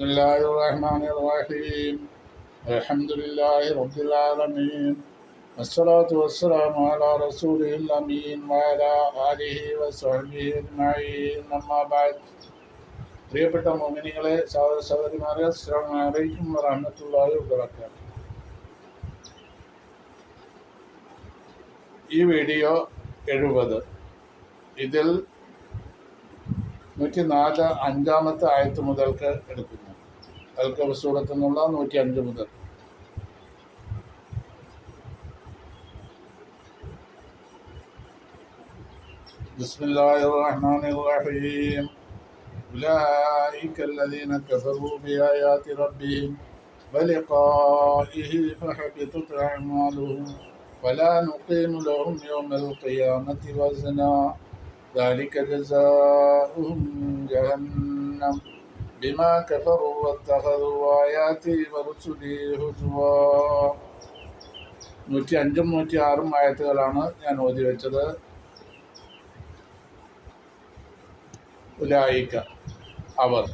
بسم الله الرحمن الرحيم الحمد لله رب العالمين والصلاة والسلام على رسوله الأمين وعلى آله وصحبه أجمعين أما بعد പ്രിയപ്പെട്ട മോമിനികളെ സഹോദര സഹോദരിമാരെ അസ്സാം വലൈക്കും വറഹമത്തല്ലാഹി വബറകാത്ത് ഈ വീഡിയോ എഴുപത് ഇതിൽ നൂറ്റി നാല് അഞ്ചാമത്തെ ആയത്ത് മുതൽക്ക് എടുക്കുന്നു അൽക്കബ് സൂറത്ത് നിന്നുള്ള നൂറ്റി അഞ്ച് മുതൽ بسم الله الرحمن الرحيم أولئك الذين كفروا بآيات ربهم ولقائه فحبطت أعمالهم ولا نقيم لهم يوم القيامة وزنا ذلك جزاؤهم جهنم بما كفروا واتخذوا آياتي ورسلي هزوا നൂറ്റി അഞ്ചും നൂറ്റി ആറും ആയത്തുകളാണ് ഞാൻ ഓതി വെച്ചത് ഉലായിക്ക അവർ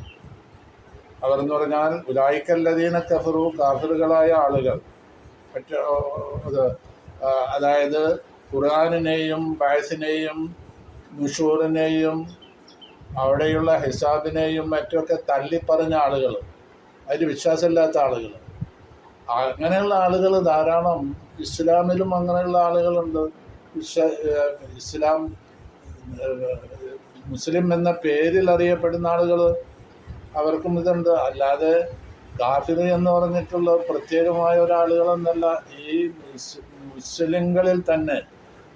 അവർ എന്ന് പറഞ്ഞാൽ ഉലായിക്കല്ലതീന കഫറു കാഫറുകളായ ആളുകൾ മറ്റ അത് അതായത് ഖുർആാനിനെയും ബാസിനെയും മുഷൂറിനെയും അവിടെയുള്ള ഹിസാബിനെയും മറ്റുമൊക്കെ തള്ളിപ്പറഞ്ഞ ആളുകൾ അതിൽ വിശ്വാസമില്ലാത്ത ആളുകൾ. അങ്ങനെയുള്ള ആളുകൾ ധാരാളം. ഇസ്ലാമിലും അങ്ങനെയുള്ള ആളുകളുണ്ട്. ഇസ്ലാം മുസ്ലിം എന്ന പേരിൽ അറിയപ്പെടുന്ന ആളുകൾ അവർക്കും ഇതുണ്ട്. അല്ലാതെ കാഫിർ എന്ന് പറഞ്ഞിട്ടുള്ള പ്രത്യേകമായ ഒരാളുകളെന്നല്ല ഈ മുസ്ലിങ്ങളിൽ തന്നെ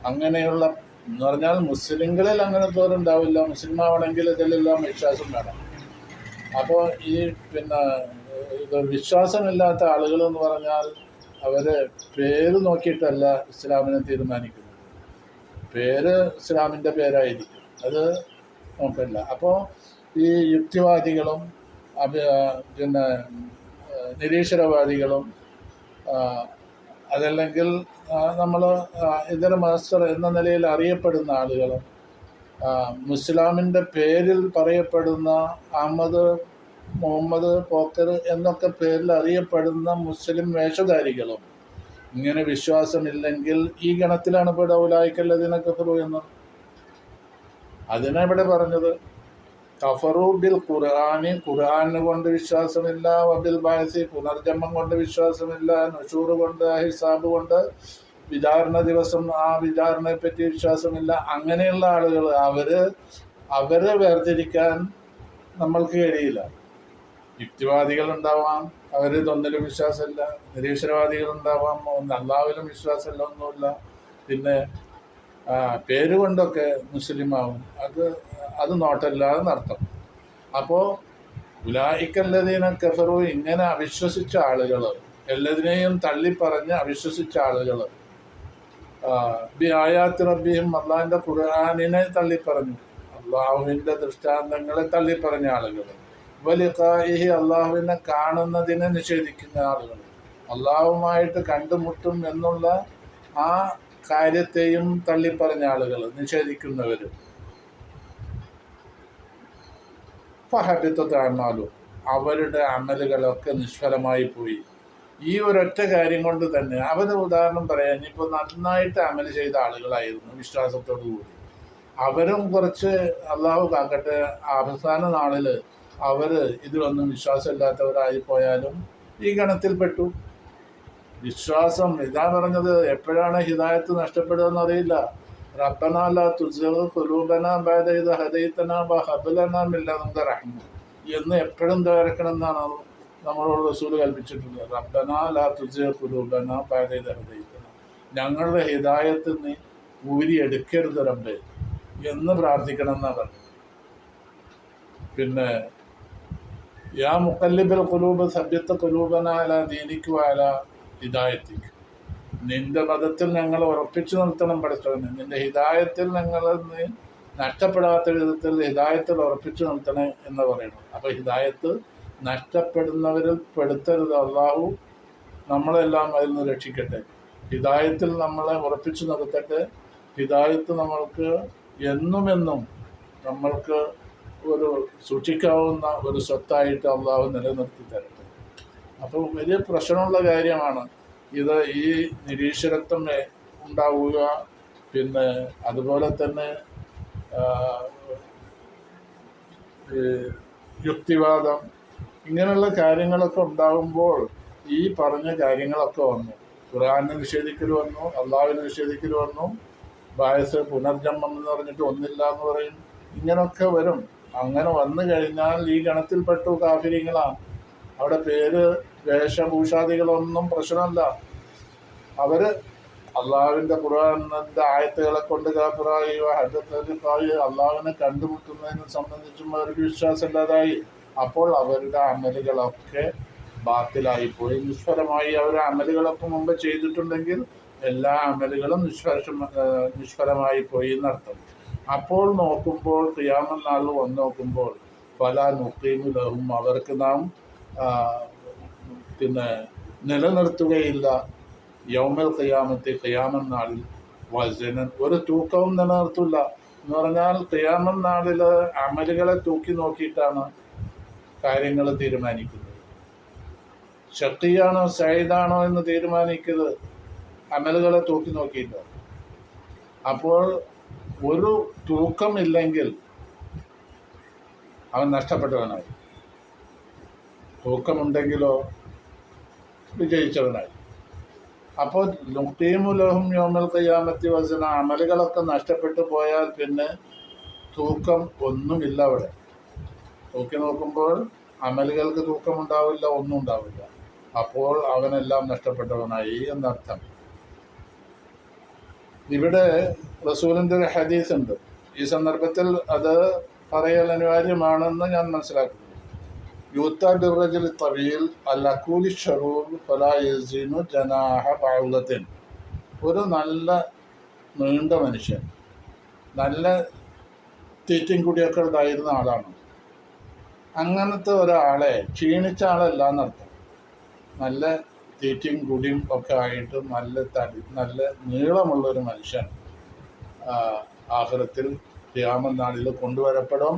അങ്ങനെയുള്ള എന്ന് പറഞ്ഞാൽ മുസ്ലിങ്ങളിൽ അങ്ങനത്തെ ഉണ്ടാവില്ല മുസ്ലിം ആവണമെങ്കിൽ ഇതിലെല്ലാം വിശ്വാസം വേണം. അപ്പോൾ ഈ പിന്നെ ഇത് വിശ്വാസമില്ലാത്ത ആളുകൾ എന്ന് പറഞ്ഞാൽ അവർ പേര് നോക്കിയിട്ടല്ല ഇസ്ലാമിനെ തീരുമാനിക്കുന്നത്. പേര് ഇസ്ലാമിന്റെ പേരായിരിക്കും. അത് നോക്കില്ല അപ്പോൾ ഈ യുക്തിവാദികളും പിന്നെ നിരീശ്വരവാദികളും അതല്ലെങ്കിൽ നമ്മൾ ഇതര മാസ്റ്റർ എന്ന നിലയിൽ അറിയപ്പെടുന്ന ആളുകൾ മുസ്ലാമിന്റെ പേരിൽ പറയപ്പെടുന്ന അഹമ്മദ് മുഹമ്മദ് പോക്കർ എന്നൊക്കെ പേരിൽ അറിയപ്പെടുന്ന മുസ്ലിം വേഷധാരികളും ഇങ്ങനെ വിശ്വാസമില്ലെങ്കിൽ ഈ ഗണത്തിലാണ് ഇപ്പോൾ ഡൗലായിക്കല്ലതിനൊക്കെ എന്ന്. അതിനാണ് ഇവിടെ പറഞ്ഞത്. കഫറു ബിൽ ഖുർആാനി ഖുർആാന് കൊണ്ട് വിശ്വാസമില്ല വബിൽ ബാസി പുനർജന്മം കൊണ്ട് വിശ്വാസമില്ല നഷൂർ കൊണ്ട് ഹിസാബ് കൊണ്ട് വിചാരണ ദിവസം ആ വിചാരണയെ പറ്റി വിശ്വാസമില്ല. അങ്ങനെയുള്ള ആളുകൾ അവർ അവരെ വേർതിരിക്കാൻ നമ്മൾക്ക് കഴിയില്ല. യുക്തിവാദികൾ ഉണ്ടാവാം അവർ ഇതൊന്നിലും വിശ്വാസമില്ല. നിരീശ്വരവാദികൾ ഉണ്ടാവാം അള്ളാവിലും വിശ്വാസമില്ല ഒന്നുമില്ല. പിന്നെ പേര് കൊണ്ടൊക്കെ മുസ്ലിമാവും. അത് അത് നോട്ടല്ലാതെ നടത്തും. അപ്പോൾ ഉലായിക്കല്ലതീന കഫറു ഇങ്ങനെ അവിശ്വസിച്ച ആളുകൾ എല്ലാതിനെയും തള്ളിപ്പറഞ്ഞ് അവിശ്വസിച്ച ആളുകൾ ബി ആയാത്ത് റബ്ബിയും അള്ളാഹിന്റെ ഖുർആാനിനെ തള്ളിപ്പറഞ്ഞു അള്ളാഹുവിന്റെ ദൃഷ്ടാന്തങ്ങളെ തള്ളിപ്പറഞ്ഞ ആളുകൾ വലിഖായിഹി അള്ളാഹുവിനെ കാണുന്നതിനെ നിഷേധിക്കുന്ന ആളുകൾ അള്ളാഹുമായിട്ട് കണ്ടുമുട്ടും എന്നുള്ള ആ കാര്യത്തെയും തള്ളിപ്പറഞ്ഞ ആളുകൾ നിഷേധിക്കുന്നവർ ഫഹബിത്താണാലു അവരുടെ അമലുകളൊക്കെ നിഷ്ഫലമായി പോയി. ഈ ഒരൊറ്റ കാര്യം കൊണ്ട് തന്നെ അവന് ഉദാഹരണം പറയാൻ ഇപ്പൊ നന്നായിട്ട് അമൽ ചെയ്ത ആളുകളായിരുന്നു വിശ്വാസത്തോടു കൂടി. അവരും കുറച്ച് അള്ളാഹു കാക്കട്ടെ അവസാന നാളിൽ അവർ ഇതിലൊന്നും വിശ്വാസമില്ലാത്തവരായി പോയാലും ഈ ഗണത്തിൽപ്പെട്ടു. വിശ്വാസം. ഇതാ പറഞ്ഞത് എപ്പോഴാണ് ഹിദായത്ത് നഷ്ടപ്പെടുകയെന്ന് അറിയില്ല. റബ്ബനാല റഹ്മ. എന്ന് എപ്പോഴും തകർക്കണം എന്നാണ് നമ്മളോട് റസൂൽ കൽപ്പിച്ചിട്ടുള്ളത്. റബ്ബനാല ലാ തുസ കുലൂബന ബാദ ഇത് ഞങ്ങളുടെ ഹിദായത്ത് നിന്ന് ഊരി എടുക്കരുത് റബ്ബെ എന്ന് പ്രാർത്ഥിക്കണം എന്നാണ് പറഞ്ഞത്. പിന്നെ യാ മുക്കല്ലിബൽ കുലൂബ് സഭ്യത്തെ കുലൂബനാല ദീനിക്കുവാല ഹിദായത്തിക്ക് നിന്റെ മതത്തിൽ ഞങ്ങൾ ഉറപ്പിച്ചു നിർത്തണം പഠിച്ചവന്. നിന്റെ ഹിദായത്തിൽ ഞങ്ങൾ നഷ്ടപ്പെടാത്ത വിധത്തിൽ ഹിദായത്തിൽ ഉറപ്പിച്ചു നിർത്തണേ എന്ന് പറയുന്നു. അപ്പോൾ ഹിദായത്ത് നഷ്ടപ്പെടുന്നവരിൽ പെടുത്തരുത്. അള്ളാഹു നമ്മളെല്ലാം അതിൽ നിന്ന് രക്ഷിക്കട്ടെ. ഹിദായത്തിൽ നമ്മളെ ഉറപ്പിച്ചു നിർത്തട്ടെ. ഹിദായത്ത് നമ്മൾക്ക് എന്നുമെന്നും നമ്മൾക്ക് ഒരു സൂക്ഷിക്കാവുന്ന ഒരു സ്വത്തായിട്ട് അള്ളാഹു നിലനിർത്തി തരട്ടെ. അപ്പോൾ വലിയ പ്രശ്നമുള്ള കാര്യമാണ്. ഇത് ഈ നിരീശ്വരത്വം ഉണ്ടാവുക പിന്നെ അതുപോലെ തന്നെ യുക്തിവാദം ഇങ്ങനെയുള്ള കാര്യങ്ങളൊക്കെ ഉണ്ടാകുമ്പോൾ ഈ പറഞ്ഞ കാര്യങ്ങളൊക്കെ വന്നു. ഖുറാനെ നിഷേധിക്കൽ വന്നു അള്ളാഹുവിനെ നിഷേധിക്കൽ വന്നു ബായസ് പുനർജന്മം എന്ന് പറഞ്ഞിട്ട് ഒന്നില്ല എന്ന് പറയും. ഇങ്ങനൊക്കെ വരും. അങ്ങനെ വന്നു കഴിഞ്ഞാൽ ഈ ഗണത്തിൽപ്പെട്ടു കാഫിരിങ്ങളാണ്. അവിടെ പേര് വേഷഭൂഷാദികളൊന്നും പ്രശ്നമല്ല. അവർ അള്ളാഹുവിന്റെ ഖുർആാനിന്റെ ആയത്തുകളെ കൊണ്ട് കാഫിറായി ഹജ്ജത്തായി അള്ളാഹുവിനെ കണ്ടുമുട്ടുന്നതിനെ സംബന്ധിച്ചും അവർക്ക് വിശ്വാസമില്ലാതായി. അപ്പോൾ അവരുടെ അമലുകളൊക്കെ ബാത്തിലായി പോയി. നിഷ്ഫലമായി അവർ അമലുകളൊക്കെ മുമ്പ് ചെയ്തിട്ടുണ്ടെങ്കിൽ എല്ലാ അമലുകളും നിഷ്ഫലം നിഷ്ഫലമായി പോയി എന്നർത്ഥം. അപ്പോൾ നോക്കുമ്പോൾ ക്രിയാമൽ നാൾ വന്ന് നോക്കുമ്പോൾ പല നുക്കീമുലഹും അവർക്ക് നാം പിന്നെ നിലനിർത്തുകയില്ല. യൗമൽ കയ്യാമത്തെ കയ്യാമൻ നാളിൽ വസനൻ ഒരു തൂക്കവും നിലനിർത്തില്ല എന്ന് പറഞ്ഞാൽ കയ്യാമൻ നാളിൽ അമലുകളെ തൂക്കി നോക്കിയിട്ടാണ് കാര്യങ്ങൾ തീരുമാനിക്കുന്നത്. ശക്തിയാണോ സൈദാണോ എന്ന് തീരുമാനിക്കുന്നത് അമലുകളെ തൂക്കി നോക്കിയില്ല അപ്പോൾ ഒരു തൂക്കം തൂക്കമില്ലെങ്കിൽ അവൻ നഷ്ടപ്പെട്ടവനായി. തൂക്കമുണ്ടെങ്കിലോ വിജയിച്ചവനായി അപ്പോൾ ലുക്തീമുലഹും യോമൽ കയ്യാമത്തി വസന അമലുകളൊക്കെ നഷ്ടപ്പെട്ടു പോയാൽ പിന്നെ തൂക്കം ഒന്നുമില്ല അവിടെ. തൂക്കി നോക്കുമ്പോൾ അമലുകൾക്ക് തൂക്കം ഉണ്ടാവില്ല ഒന്നും ഉണ്ടാവില്ല. അപ്പോൾ അവനെല്ലാം നഷ്ടപ്പെട്ടവനായി എന്നർത്ഥം. ഇവിടെ റസൂലിന്റെ ഒരു ഹദീസ് ഉണ്ട് ഈ സന്ദർഭത്തിൽ അത് പറയൽ അനിവാര്യമാണെന്ന് ഞാൻ മനസ്സിലാക്കുന്നു. യൂത്ത ബിറജൽ തവീൽ അൽ അക്കൂലി ഷറൂർ ഫലായസീനു ജനാഹ ബാവുലത്തിൻ ഒരു നല്ല നീണ്ട മനുഷ്യൻ. നല്ല തീറ്റയും കുടിയൊക്കെ ഉണ്ടായിരുന്ന ആളാണ്. അങ്ങനത്തെ ഒരാളെ ക്ഷീണിച്ച ആളല്ല എന്നർത്ഥം. നല്ല തീറ്റയും കുടിയും ഒക്കെ ആയിട്ട് നല്ല തടി നല്ല നീളമുള്ള ഒരു മനുഷ്യൻ ആഹ്റത്തിൽ രാമനാളിൽ കൊണ്ടുവരപ്പെടും.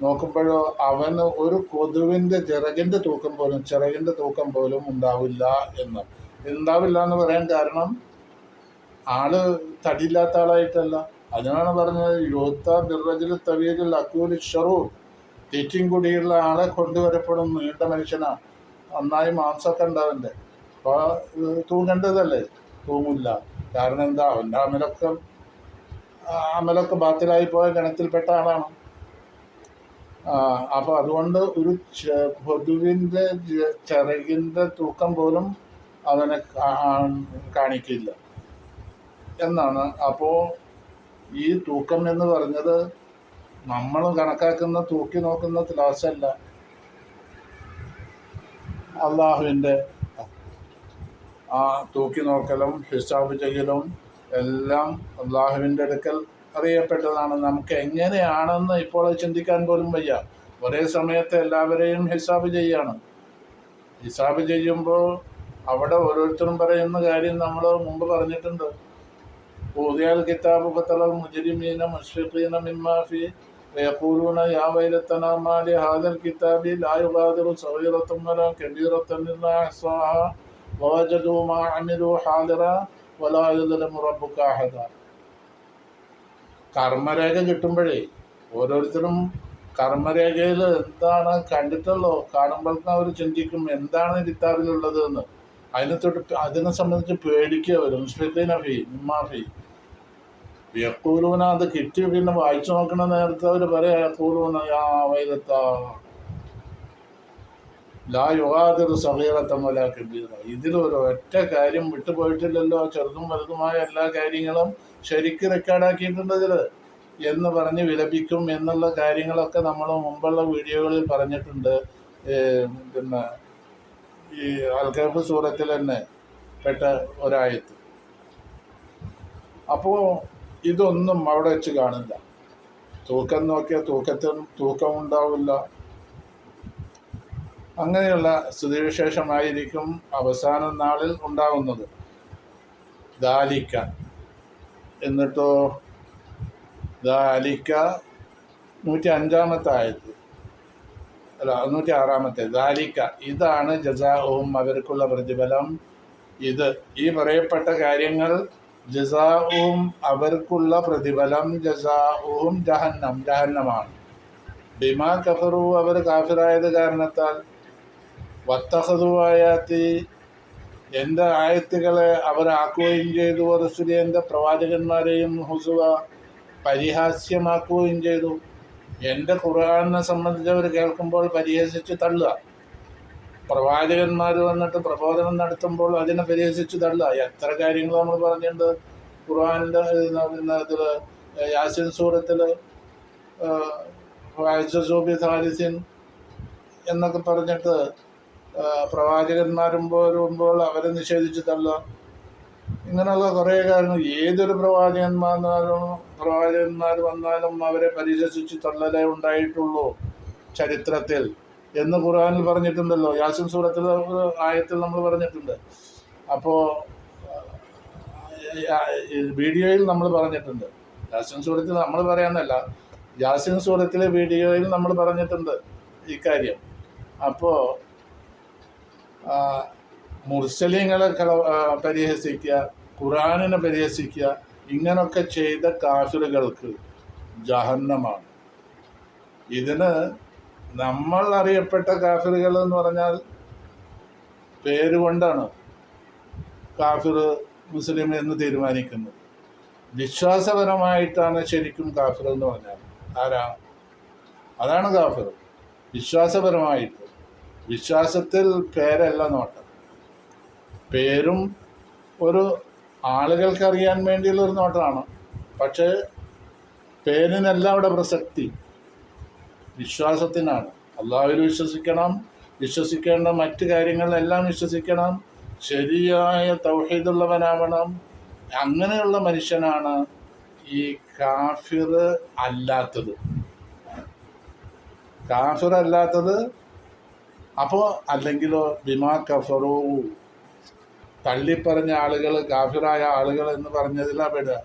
നോക്കുമ്പോഴോ അവന് ഒരു കൊതുവിന്റെ ചിറകിന്റെ തൂക്കം പോലും ചിറകിന്റെ തൂക്കം പോലും ഉണ്ടാവില്ല എന്ന്. ഉണ്ടാവില്ല എന്ന് പറയാൻ കാരണം ആൾ തടിയില്ലാത്ത ആളായിട്ടല്ല. അതിനാണ് പറഞ്ഞത് യോത്ത ബിറജിൽ തവീരിൽ അക്കൂലി ഷറൂ. തീറ്റയും കുടിയുള്ള ആളെ കൊണ്ടുവരപ്പെടും നീണ്ട മനുഷ്യനാണ് നന്നായി മാംസമൊക്കെ ഉണ്ടാവണ്ടേ. അപ്പോൾ തൂങ്ങേണ്ടതല്ലേ? തൂങ്ങില്ല. കാരണം എന്താ? അവന്റെ അമലൊക്കെ അമലൊക്കെ ബാത്തിലായി പോയ ഗണത്തിൽപ്പെട്ട ആളാണ്. അപ്പോൾ അതുകൊണ്ട് ഒരു പൊതുവിന്റെ ചിറകിന്റെ തൂക്കം പോലും അവനെ കാണിക്കില്ല. എന്നാണ്. അപ്പോൾ ഈ തൂക്കം എന്ന് പറഞ്ഞത് നമ്മൾ കണക്കാക്കുന്ന തൂക്കി നോക്കുന്ന ക്ലാസ്സല്ല. അള്ളാഹുവിന്റെ ആ തൂക്കി നോക്കലും ഹിസാബ് ചെയ്യലും എല്ലാം അള്ളാഹുവിന്റെ അടുക്കൽ അറിയപ്പെട്ടതാണ് നമുക്ക് എങ്ങനെയാണെന്ന് ഇപ്പോൾ ചിന്തിക്കാൻ പോലും വയ്യ ഒരേ സമയത്ത് എല്ലാവരെയും ഹിസാബ് ചെയ്യാണ് ഹിസാബ് ചെയ്യുമ്പോൾ അവിടെ ഓരോരുത്തരും പറയുന്ന കാര്യം നമ്മൾ മുമ്പ് പറഞ്ഞിട്ടുണ്ട് ഊതിയാൽ കിതാബ് ഖത്തലൽ മുജരിമീന മുഷ്ഫിഖീന മിമ്മാ ഫി ويقولون يا ويلتنا ما لهذا الكتاب لا يغادر صغيرة ولا كبيرة إلا أحصاها ووجدوا ما عملوا حاضرا ولا يظلم ربك أحدا കർമ്മരേഖ കിട്ടുമ്പോഴേ ഓരോരുത്തരും കർമ്മരേഖയിൽ എന്താണ് കണ്ടിട്ടുള്ളോ? കാണുമ്പോൾ തന്നെ അവർ ചിന്തിക്കും എന്താണ് കിതാബിലുള്ളത് എന്ന്. അതിനെ തൊട്ട് അതിനെ സംബന്ധിച്ച് പേടിക്കുക അവർ ഉമ്മാഫി യക്കൂലൂന അത് കിട്ടി പിന്നെ വായിച്ചു നോക്കണ നേരത്തെ അവർ പറയാ യാ വൈദത്ത ലാ യുഗാതിർ സഹീറത്തമല കബീറ. ഇതിലൊരു ഒറ്റ കാര്യം വിട്ടുപോയിട്ടില്ലല്ലോ. ചെറുതും വലുതുമായ എല്ലാ കാര്യങ്ങളും ശരിക്ക് റെക്കോർഡാക്കിയിട്ടുണ്ട് ഇതിൽ എന്ന് പറഞ്ഞ് വിലപിക്കും എന്നുള്ള കാര്യങ്ങളൊക്കെ നമ്മൾ മുമ്പുള്ള വീഡിയോകളിൽ പറഞ്ഞിട്ടുണ്ട്. പിന്നെ ഈ അൽഖഫ് സൂറത്തിൽ തന്നെ പെട്ട ഒരായത്ത്. അപ്പോൾ ഇതൊന്നും അവിടെ വെച്ച് കാണില്ല. തൂക്കം നോക്കിയാൽ തൂക്കത്തിൽ തൂക്കം ഉണ്ടാവില്ല. അങ്ങനെയുള്ള സ്ഥിതിവിശേഷമായിരിക്കും അവസാന നാളിൽ ഉണ്ടാകുന്നത് ദാലിക്ക. എന്നിട്ടോ? ദാലിക്ക നൂറ്റി അഞ്ചാമത്തെ ആയത്ത് അല്ല നൂറ്റി ആറാമത്തെ ദാലിക്ക ഇതാണ് ജസാവും അവർക്കുള്ള പ്രതിഫലം. ഇത് ഈ പറയപ്പെട്ട കാര്യങ്ങൾ ജസാവും അവർക്കുള്ള പ്രതിഫലം. ജസാവും ജഹന്നം ജഹന്നമാണ്. ബിമാ കഫറു അവർ കാഫിറായത് കാരണത്താൽ. വത്തഹതുവായാത്തി എന്റെ ആയത്തുകളെ അവരാക്കുകയും ചെയ്തു? റസുലി എന്റെ പ്രവാചകന്മാരെയും ഹുസുവ പരിഹാസ്യമാക്കുകയും ചെയ്തു. എന്റെ ഖുർആാനെ സംബന്ധിച്ച് അവർ കേൾക്കുമ്പോൾ പരിഹസിച്ച് തള്ളുക. പ്രവാചകന്മാർ വന്നിട്ട് പ്രബോധനം നടത്തുമ്പോൾ അതിനെ പരിഹസിച്ച് തള്ളുക. എത്ര കാര്യങ്ങൾ നമ്മൾ പറഞ്ഞിട്ടുണ്ട്? ഖുർആാനിന്റെ ഇതിൽ യാസിൻ സൂറത്തിൽ വായിച്ച സൂബി സാരിസിൻ എന്നൊക്കെ പറഞ്ഞിട്ട് പ്രവാചകന്മാരും പോരുമ്പോൾ അവരെ നിഷേധിച്ച് തള്ളുക ഇങ്ങനെയുള്ള കുറേ കാര്യങ്ങൾ. ഏതൊരു പ്രവാചകന്മാരും പ്രവാചകന്മാർ വന്നാലും അവരെ പരിഹസിച്ച് തള്ളലേ ഉണ്ടായിട്ടുള്ളൂ ചരിത്രത്തിൽ. എന്ന് ഖുർആനിൽ പറഞ്ഞിട്ടുണ്ടല്ലോ. യാസിൻ സൂറത്തിൽ ആയത്തിൽ നമ്മൾ പറഞ്ഞിട്ടുണ്ട്. അപ്പോൾ വീഡിയോയിൽ നമ്മൾ പറഞ്ഞിട്ടുണ്ട്. യാസിൻ സൂറത്തിൽ നമ്മൾ പറയാന്നല്ല യാസിൻ സൂറത്തിലെ വീഡിയോയിൽ നമ്മൾ പറഞ്ഞിട്ടുണ്ട് ഇക്കാര്യം അപ്പോൾ മുർസലിങ്ങളെ പരിഹസിക്കുക ഖുറാനിനെ പരിഹസിക്കുക ഇങ്ങനൊക്കെ ചെയ്ത കാഫിറുകൾക്ക് ജഹന്നമാണ്. ഇതിന് നമ്മൾ അറിയപ്പെട്ട കാഫിറുകൾ എന്ന് പറഞ്ഞാൽ പേര് കൊണ്ടാണ് കാഫിർ മുസ്ലിം എന്ന് തീരുമാനിക്കുന്നത്. വിശ്വാസപരമായിട്ടാണ് ശരിക്കും കാഫിർ എന്ന് പറഞ്ഞാൽ ആരാ? അതാണ് കാഫിർ. വിശ്വാസപരമായിട്ട്. വിശ്വാസത്തിൽ പേരല്ല നോട്ടം. പേരും ഒരു ആളുകൾക്ക് അറിയാൻ വേണ്ടിയുള്ള ഒരു നോട്ടമാണ്. പക്ഷേ പേരിനല്ല അവിടെ പ്രസക്തി. വിശ്വാസത്തിനാണ്. അള്ളാഹുവിൽ വിശ്വസിക്കണം വിശ്വസിക്കേണ്ട മറ്റു കാര്യങ്ങളെല്ലാം വിശ്വസിക്കണം. ശരിയായ തൗഹീദുള്ളവനാവണം. അങ്ങനെയുള്ള മനുഷ്യനാണ് ഈ കാഫിർ അല്ലാത്തത്. കാഫിർ അല്ലാത്തത് അപ്പോൾ അല്ലെങ്കിലോ ബിമാ കഫറു. തള്ളിപ്പറഞ്ഞ ആളുകൾ കാഫിറായ ആളുകൾ എന്ന് പറഞ്ഞതിലാ പെടുക.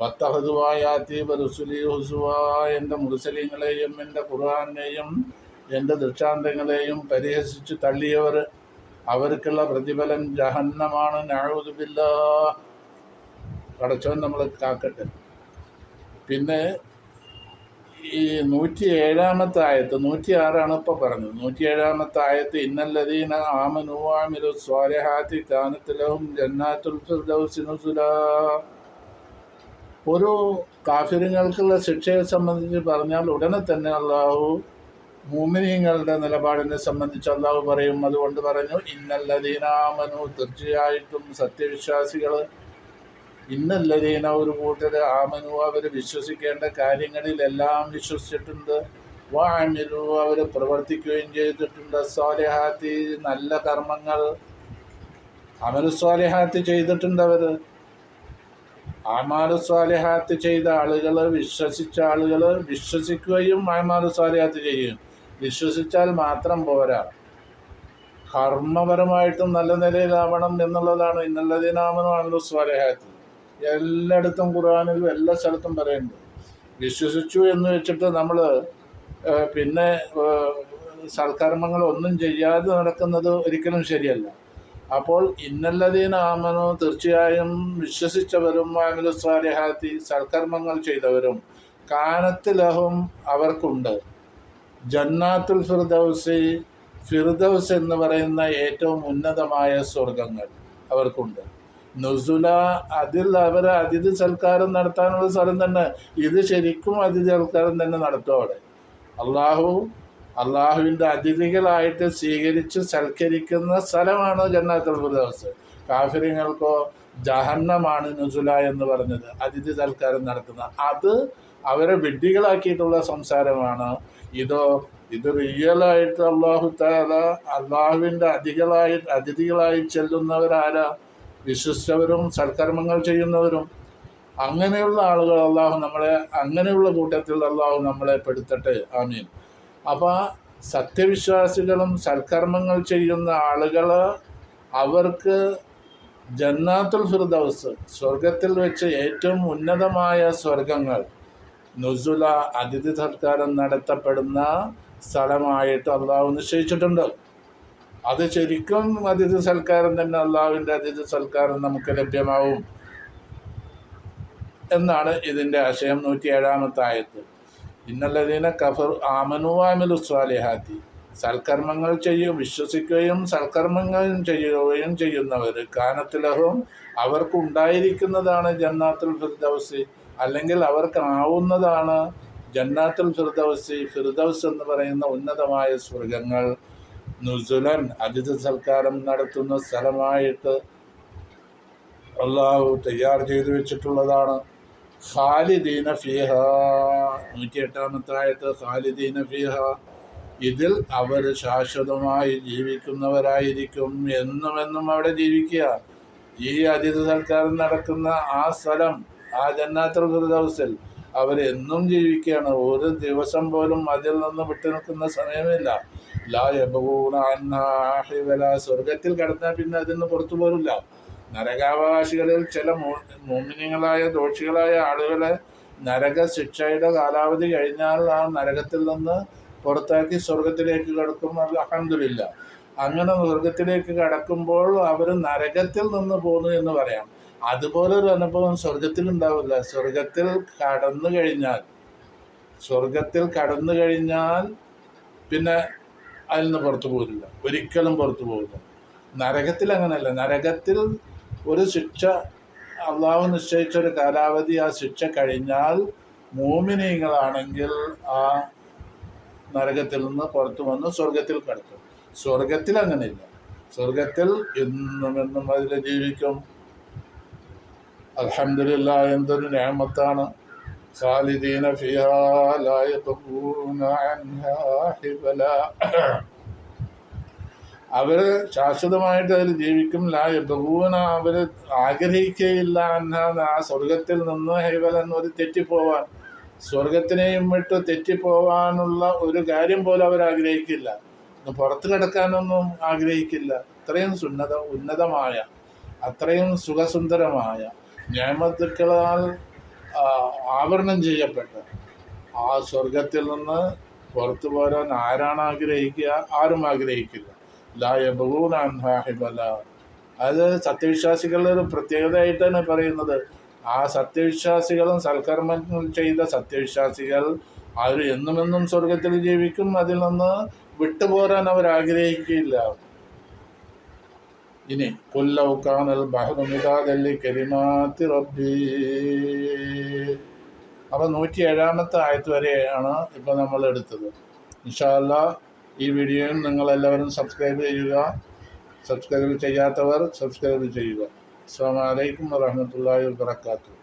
വത്തഹതുവായാത്തി റുസുലി ഹുസുവ എന്റെ മുർസലിങ്ങളെയും എന്റെ ഖുർആാനെയും എന്റെ ദൃഷ്ടാന്തങ്ങളെയും പരിഹസിച്ച് തള്ളിയവർ അവർക്കുള്ള പ്രതിഫലം ജഹന്നമാണ്. നാഴുതുമില്ല പടച്ചവൻ നമ്മൾ കാക്കട്ടെ. പിന്നെ ഈ നൂറ്റി ഏഴാമത്തെ ആയത്ത് നൂറ്റി ആറാണ് ഇപ്പോൾ പറഞ്ഞത്. നൂറ്റി ഏഴാമത്തെ ആയത്ത് ഇന്നല്ലദീന ആമനുവാമിലു സ്വാരഹാത്തി കാനത്തിലഹും ജന്നാത്തുൽ ഫിർദൗസി നുസുലാ. ഒരു കാഫിര്യങ്ങൾക്കുള്ള ശിക്ഷയെ സംബന്ധിച്ച് പറഞ്ഞാൽ ഉടനെ തന്നെ അള്ളാഹു മൂമിനീങ്ങളുടെ നിലപാടിനെ സംബന്ധിച്ച് അള്ളാഹു പറയും. അതുകൊണ്ട് പറഞ്ഞു ഇന്നല്ലതീനാമനു തീർച്ചയായിട്ടും സത്യവിശ്വാസികൾ ഇന്നല്ലതീന ഒരു കൂട്ടര് ആമനു അവർ വിശ്വസിക്കേണ്ട കാര്യങ്ങളിലെല്ലാം വിശ്വസിച്ചിട്ടുണ്ട്. വാമിലു അവർ പ്രവർത്തിക്കുകയും ചെയ്തിട്ടുണ്ട്. സ്വാലിഹാത്തി നല്ല കർമ്മങ്ങൾ. അമലു സ്വാലിഹാത്തി ചെയ്തിട്ടുണ്ട് അവർ ആമാലു സ്വാലിഹാത്തി ചെയ്ത ആളുകൾ വിശ്വസിച്ച ആളുകൾ വിശ്വസിക്കുകയും ആമാലു സ്വാലിഹാത്ത് ചെയ്യും. വിശ്വസിച്ചാൽ മാത്രം പോരാ. കർമ്മപരമായിട്ടും നല്ല നിലയിലാവണം എന്നുള്ളതാണ് ഇന്നല്ലതിനാമനും ആമലു സ്വാലിഹാത്ത്. എല്ലായിടത്തും ഖുർആാനിലും എല്ലാ സ്ഥലത്തും പറയുന്നുണ്ട്. വിശ്വസിച്ചു എന്ന് വെച്ചിട്ട് നമ്മൾ പിന്നെ സൽക്കർമ്മങ്ങളൊന്നും ചെയ്യാതെ നടക്കുന്നത് ഒരിക്കലും ശരിയല്ല. അപ്പോൾ ഇന്നല്ലതീന ആമനോ തീർച്ചയായും വിശ്വസിച്ചവരും ആമിലു സ്വാലിഹാത്തി സൽക്കർമ്മങ്ങൾ ചെയ്തവരും കാനത്തിലഹും അവർക്കുണ്ട്. ജന്നാത്തുൽ ഫിർദൌസി ഫിർദൗസ് എന്ന് പറയുന്ന ഏറ്റവും ഉന്നതമായ സ്വർഗങ്ങൾ അവർക്കുണ്ട്. നുസുല അതിൽ അവർ അതിഥി സൽക്കാരം നടത്താനുള്ള സ്ഥലം തന്നെ. ഇത് ശരിക്കും അതിഥി സൽക്കാരം തന്നെ നടത്തും അവിടെ. അള്ളാഹു അള്ളാഹുവിന്റെ അതിഥികളായിട്ട് സ്വീകരിച്ച് സൽക്കരിക്കുന്ന സ്ഥലമാണ് ജന്നാത്തുൽ ഫിർദൗസ്. കാഫര്യങ്ങൾക്കോ ജഹന്നമാണ് നുസുല എന്ന് പറഞ്ഞത് അതിഥി സൽക്കാരം നടത്തുന്ന. അത് അവരെ വിഡ്ഢികളാക്കിയിട്ടുള്ള സംസാരമാണ്. ഇതോ ഇത് റിയലായിട്ട് അള്ളാഹു താല അള്ളാഹുവിന്റെ അതിഥികളായി അതിഥികളായി ചെല്ലുന്നവരാരാ? വിശ്വസിച്ചവരും സൽക്കർമ്മങ്ങൾ ചെയ്യുന്നവരും അങ്ങനെയുള്ള ആളുകൾ അള്ളാഹു നമ്മളെ അങ്ങനെയുള്ള കൂട്ടത്തിൽ അള്ളാഹു നമ്മളെ പെടുത്തട്ടെ. ആമീൻ. അപ്പോൾ സത്യവിശ്വാസികളും സൽക്കർമ്മങ്ങൾ ചെയ്യുന്ന ആളുകൾ അവർക്ക് ജന്നാത്തുൽ ഫിർദൗസ് സ്വർഗത്തിൽ വെച്ച് ഏറ്റവും ഉന്നതമായ സ്വർഗങ്ങൾ നുസുല അതിഥി സൽക്കാരം നടത്തപ്പെടുന്ന സ്ഥലമായിട്ട് അള്ളാഹു നിശ്ചയിച്ചിട്ടുണ്ട്. അത് ശരിക്കും അതിഥി സൽക്കാരം തന്നെ അള്ളാഹുവിന്റെ അതിഥി സൽക്കാരം നമുക്ക് ലഭ്യമാവും എന്നാണ് ഇതിന്റെ ആശയം നൂറ്റി ഏഴാമത്തെ ആയത്ത് ഇന്നല്ലതീന കഫർ ആമനുവാമിലു സ്വാലിഹാത്തി. സൽക്കർമ്മങ്ങൾ ചെയ്യും വിശ്വസിക്കുകയും സൽക്കർമ്മങ്ങളും ചെയ്യുകയും ചെയ്യുന്നവർ. കാനത്തിലഹവും അവർക്കുണ്ടായിരിക്കുന്നതാണ് ജന്നാത്തുൽ ഫിർദൗസി. അല്ലെങ്കിൽ അവർക്കാവുന്നതാണ് ജന്നാത്തുൽ ഫിർദൗസി ഫിർദൗസ് എന്ന് പറയുന്ന ഉന്നതമായ സ്വർഗങ്ങൾ നുസുലൻ അതിഥി സൽക്കാരം നടത്തുന്ന സ്ഥലമായിട്ട് അള്ളാഹു തയ്യാർ ചെയ്തു വെച്ചിട്ടുള്ളതാണ്. ഖാലിദീന ഫിഹ. നൂറ്റി എട്ടാമത്തെ ആയത്ത് ഖാലിദീന ഫിഹ. ഇതിൽ അവർ ശാശ്വതമായി ജീവിക്കുന്നവരായിരിക്കും എന്നും എന്നും അവിടെ ജീവിക്കുക. ഈ അതിഥി സൽക്കാരം നടക്കുന്ന ആ സ്ഥലം ആ ജന്നാത്തുൽ ഫിർദൗസിൽ അവരെന്നും ജീവിക്കുകയാണ്. ഒരു ദിവസം പോലും അതിൽ നിന്ന് വിട്ടുനിൽക്കുന്ന സമയമില്ല. ലാ സ്വർഗത്തിൽ കടന്നാൽ പിന്നെ അതിൽ നിന്ന് പുറത്തു പോരില്ല നരകാവകാശികളിൽ ചില മോമിനികളായ ദോഷികളായ ആളുകളെ നരക ശിക്ഷയുടെ കാലാവധി കഴിഞ്ഞാൽ ആ നരകത്തിൽ നിന്ന് പുറത്താക്കി സ്വർഗത്തിലേക്ക് കടക്കും. അഹമ്മദില്ല അങ്ങനെ സ്വർഗത്തിലേക്ക് കടക്കുമ്പോൾ അവർ നരകത്തിൽ നിന്ന് പോന്നു എന്ന് പറയാം. അതുപോലൊരു അനുഭവം സ്വർഗത്തിൽ ഉണ്ടാവില്ല സ്വർഗത്തിൽ കടന്നു കഴിഞ്ഞാൽ സ്വർഗത്തിൽ കടന്നു കഴിഞ്ഞാൽ പിന്നെ അതിൽ നിന്ന് പുറത്തു പോകില്ല. ഒരിക്കലും പുറത്തു പോകില്ല. നരകത്തിൽ അങ്ങനെയല്ല. നരകത്തിൽ ഒരു ശിക്ഷ അള്ളാഹു നിശ്ചയിച്ച ഒരു കാലാവധി ആ ശിക്ഷ കഴിഞ്ഞാൽ മൂമിനീങ്ങളാണെങ്കിൽ ആ നരകത്തിൽ നിന്ന് പുറത്തു വന്ന് സ്വർഗത്തിൽ കിടക്കും. സ്വർഗത്തിൽ അങ്ങനെയില്ല. സ്വർഗത്തിൽ എന്നും എന്നും അതിൽ ജീവിക്കും. അലഹമില്ല എന്തൊരു ഞാമത്താണ്. അൻഹാ ഹിബല. അവർ ശാശ്വതമായിട്ട് അതിൽ ജീവിക്കും. ലാ യബൂന അവർ ആഗ്രഹിക്കുകയില്ല എന്നാണ് ആ സ്വർഗത്തിൽ നിന്ന് ഹൈവലൻ ഒരു തെറ്റിപ്പോവാൻ സ്വർഗത്തിനെയും വിട്ട് തെറ്റിപ്പോവാനുള്ള ഒരു കാര്യം പോലും അവർ ആഗ്രഹിക്കില്ല. പുറത്ത് കിടക്കാനൊന്നും ആഗ്രഹിക്കില്ല. അത്രയും സുന്നത ഉന്നതമായ അത്രയും സുഖസുന്ദരമായ ഞാമത്തുക്കളാൽ ആവരണം ചെയ്യപ്പെട്ട്. ആ സ്വർഗത്തിൽ നിന്ന് പുറത്തു പോരാൻ ആരാണ് ആഗ്രഹിക്കുക? ആരും ആഗ്രഹിക്കില്ല. ലായബൂനാഹിബല അത് സത്യവിശ്വാസികളുടെ ഒരു പ്രത്യേകതയായിട്ടാണ് പറയുന്നത്. ആ സത്യവിശ്വാസികളും സൽക്കർമ്മങ്ങൾ ചെയ്ത സത്യവിശ്വാസികൾ അവർ എന്നുമെന്നും സ്വർഗത്തിൽ ജീവിക്കും. അതിൽ നിന്ന് വിട്ടുപോരാൻ അവർ ആഗ്രഹിക്കില്ല. ഇനി കൊല്ലൗക്കാനൽ ബഹുമിതാദല്ലി കരിമാത്തി റബ്ബി. അപ്പോൾ നൂറ്റി ഏഴാമത്തെ ആയത്ത് വരെയാണ് ഇപ്പോൾ നമ്മൾ എടുത്തത്. ഇൻഷാല്ല ഈ വീഡിയോയും നിങ്ങളെല്ലാവരും സബ്സ്ക്രൈബ് ചെയ്യുക. സബ്സ്ക്രൈബ് ചെയ്യാത്തവർ സബ്സ്ക്രൈബ് ചെയ്യുക. അസ്സാം വലൈക്കും വാഹമത്തല്ലാ വാത്തു